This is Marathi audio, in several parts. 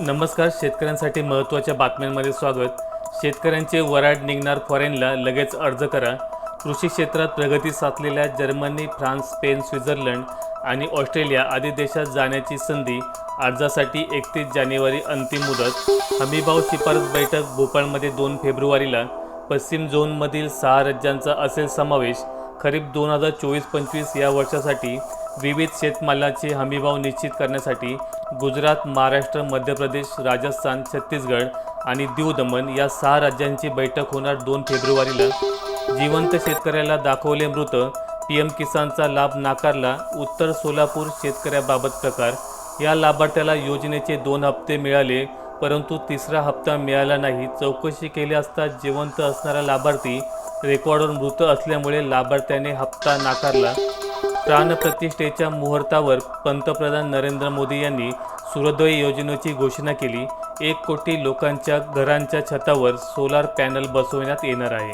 नमस्कार शेतकऱ्यांसाठी महत्त्वाच्या बातम्यांमध्ये स्वागत. शेतकऱ्यांचे वराड निघणार फॉरेनला लगेच अर्ज करा. कृषी क्षेत्रात प्रगती साधलेल्या जर्मनी फ्रान्स स्पेन स्वित्झर्लंड आणि ऑस्ट्रेलिया आदी देशात जाण्याची संधी अर्जासाठी एकतीस जानेवारी अंतिम मुदत. हमीभाव शिफारस बैठक भोपाळमध्ये दोन फेब्रुवारीला. पश्चिम झोनमधील सहा राज्यांचा असेल समावेश. खरीप दोन हजार चोवीस पंचवीस या वर्षासाठी विविध शेतमालाचे हमीभाव निश्चित करण्यासाठी गुजरात महाराष्ट्र मध्य प्रदेश राजस्थान छत्तीसगड आणि दीव दमन या सहा राज्यांची बैठक होणार दोन फेब्रुवारीला. जिवंत शेतकऱ्याला दाखवले मृत पी एम किसानचा लाभ नाकारला उत्तर सोलापूर शेतकऱ्याबाबत प्रकार या लाभार्थ्याला योजनेचे दोन हप्ते मिळाले परंतु तिसरा हप्ता मिळाला नाही. चौकशी केली असता जिवंत असणारा लाभार्थी रेकॉर्डवर मृत असल्यामुळे लाभार्थ्याने हप्ता नाकारला. प्राणप्रतिष्ठेच्या मुहूर्तावर पंतप्रधान नरेंद्र मोदी यांनी सूर्योदय योजनेची घोषणा केली. एक कोटी लोकांच्या घरांच्या छतावर सोलार पॅनल बसवण्यात येणार आहे.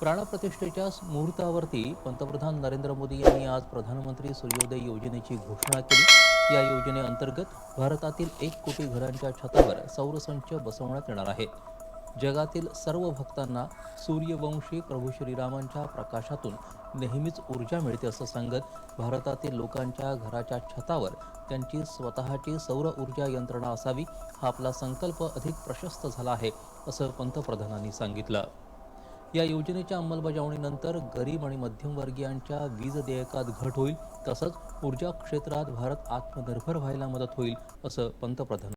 प्राणप्रतिष्ठेच्या मुहूर्तावरती पंतप्रधान नरेंद्र मोदी यांनी आज प्रधानमंत्री सूर्योदय योजनेची घोषणा केली. या योजनेअंतर्गत भारतातील एक कोटी घरांच्या छतावर सौरसंच बसवण्यात येणार आहे. जगातील सर्व भक्तांना सूर्यवंशी प्रभू श्रीरामांच्या प्रकाशातून नेहमीच ऊर्जा मिळते असं सांगत भारतातील लोकांच्या घराच्या छतावर त्यांची स्वतःची सौर ऊर्जा यंत्रणा असावी हा आपला संकल्प अधिक प्रशस्त झाला आहे असं पंतप्रधानांनी सांगितलं. या योजनेच्या अंमलबजावणीनंतर गरीब आणि मध्यमवर्गीयांच्या वीज देयकात घट होईल तसंच ऊर्जा क्षेत्रात भारत आत्मनिर्भर व्हायला मदत होईल असं पंतप्रधान